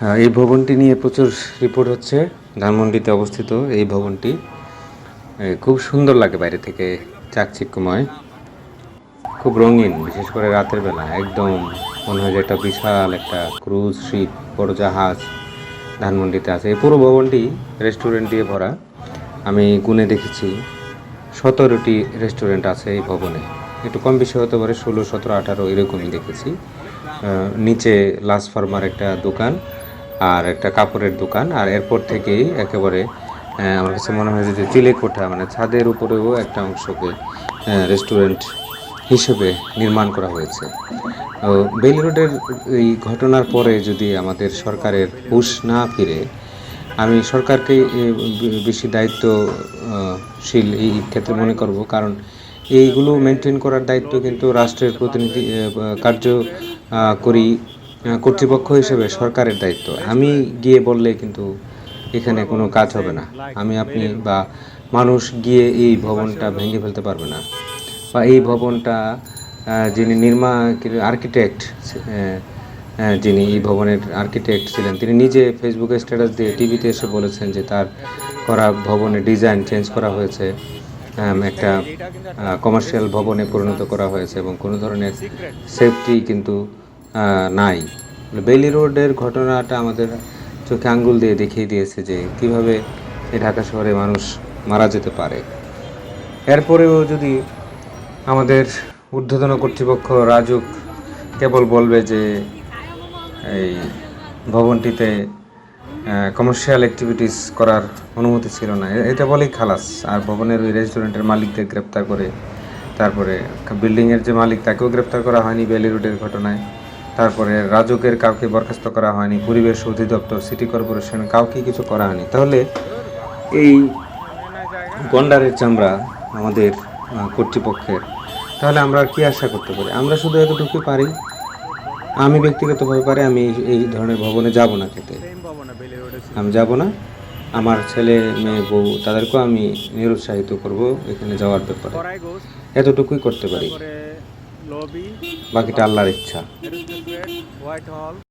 হ্যাঁ, এই ভবনটি নিয়ে প্রচুর রিপোর্ট হচ্ছে। ধানমন্ডিতে অবস্থিত এই ভবনটি। খুব সুন্দর লাগে বাইরে থেকে চাকচিক্যময়। খুব রঙিন বিশেষ করে রাতের বেলা। একদম মনে হয় যে একটা বিশাল একটা ক্রুজ শিপ বড় জাহাজ ধানমন্ডিতে আছে। এই পুরো ভবনটি রেস্টুরেন্ট দিয়ে ভরা। আমি গুনে দেখেছি সতেরোটি রেস্টুরেন্ট আছে এই ভবনে। একটু কম বেশি হতে পারে ষোলো সতেরো আঠারো এরকমই দেখেছি। নিচে লাস ফার্মার একটা দোকান। আর একটা কাপড়ের দোকান, আর এরপর থেকেই একেবারে আমার কাছে মনে হয় যে চিলেকোঠা মানে ছাদের উপরেও একটা অংশকে রেস্টুরেন্ট হিসেবে নির্মাণ করা হয়েছে। তো বেইলি রোডের এই ঘটনার পরে যদি আমাদের সরকারের হুশ না ফিরে, আমি সরকারকে বেশি দায়িত্বশীল এই ক্ষেত্রে মনে করব, কারণ এইগুলো মেনটেন করার দায়িত্ব কিন্তু রাষ্ট্রের প্রতিনিধি কার্যকরী কর্তৃপক্ষ হিসেবে সরকারের দায়িত্ব। আমি গিয়ে বললে কিন্তু এখানে কোনো কাজ হবে না। আমি আপনি বা মানুষ গিয়ে এই ভবনটা ভেঙে ফেলতে পারবে না। বা এই ভবনটা যিনি নির্মা আর্কিটেক্ট যিনি এই ভবনের আর্কিটেক্ট ছিলেন, তিনি নিজে ফেসবুকে স্ট্যাটাস দিয়ে টিভিতে এসে বলেছেন যে তার করা ভবনের ডিজাইন চেঞ্জ করা হয়েছে। একটা কমার্শিয়াল ভবনে পরিণত করা হয়েছে এবং কোনো ধরনের সেফটি কিন্তু নাই। বেলি রোডের ঘটনাটা আমাদের চোখে আঙ্গুল দিয়ে দেখিয়ে দিয়েছে যে কীভাবে এই ঢাকা শহরে মানুষ মারা যেতে পারে। এরপরেও যদি আমাদের ঊর্ধ্বতন কর্তৃপক্ষ রাজুক কেবল বলবে যে এই ভবনটিতে কমার্শিয়াল অ্যাক্টিভিটিস করার অনুমতি ছিল না এটা বলেই খালাস। আর ভবনের ওই রেস্টুরেন্টের মালিকদের গ্রেপ্তার করে, তারপরে বিল্ডিংয়ের যে মালিক, তাকেও গ্রেপ্তার করা হয়নি বেলি রোডের ঘটনায়। তারপরে রাজুকের কাউকে বরখাস্ত করা হয়নি, পরিবেশ অধিদপ্তর, সিটি কর্পোরেশন কাউকে কিছু করা হয়নি। তাহলে এই গন্ডারের চামড়া আমাদের কর্তৃপক্ষের। তাহলে আমরা আর কি আশা করতে পারি? আমরা শুধু এতটুকু পারি, আমি ব্যক্তিগতভাবে পারি, আমি এই- ধরনের ভবনে যাব না খেতে। আমি যাব না। আমার ছেলে, মেয়ে, বউ, তাদেরকেও আমি নিরুৎসাহিত করব এখানে যাওয়ার ব্যাপারে। এতটুকুই করতে পারি। বাকিটা আল্লাহর ইচ্ছা। হোয়াইট হল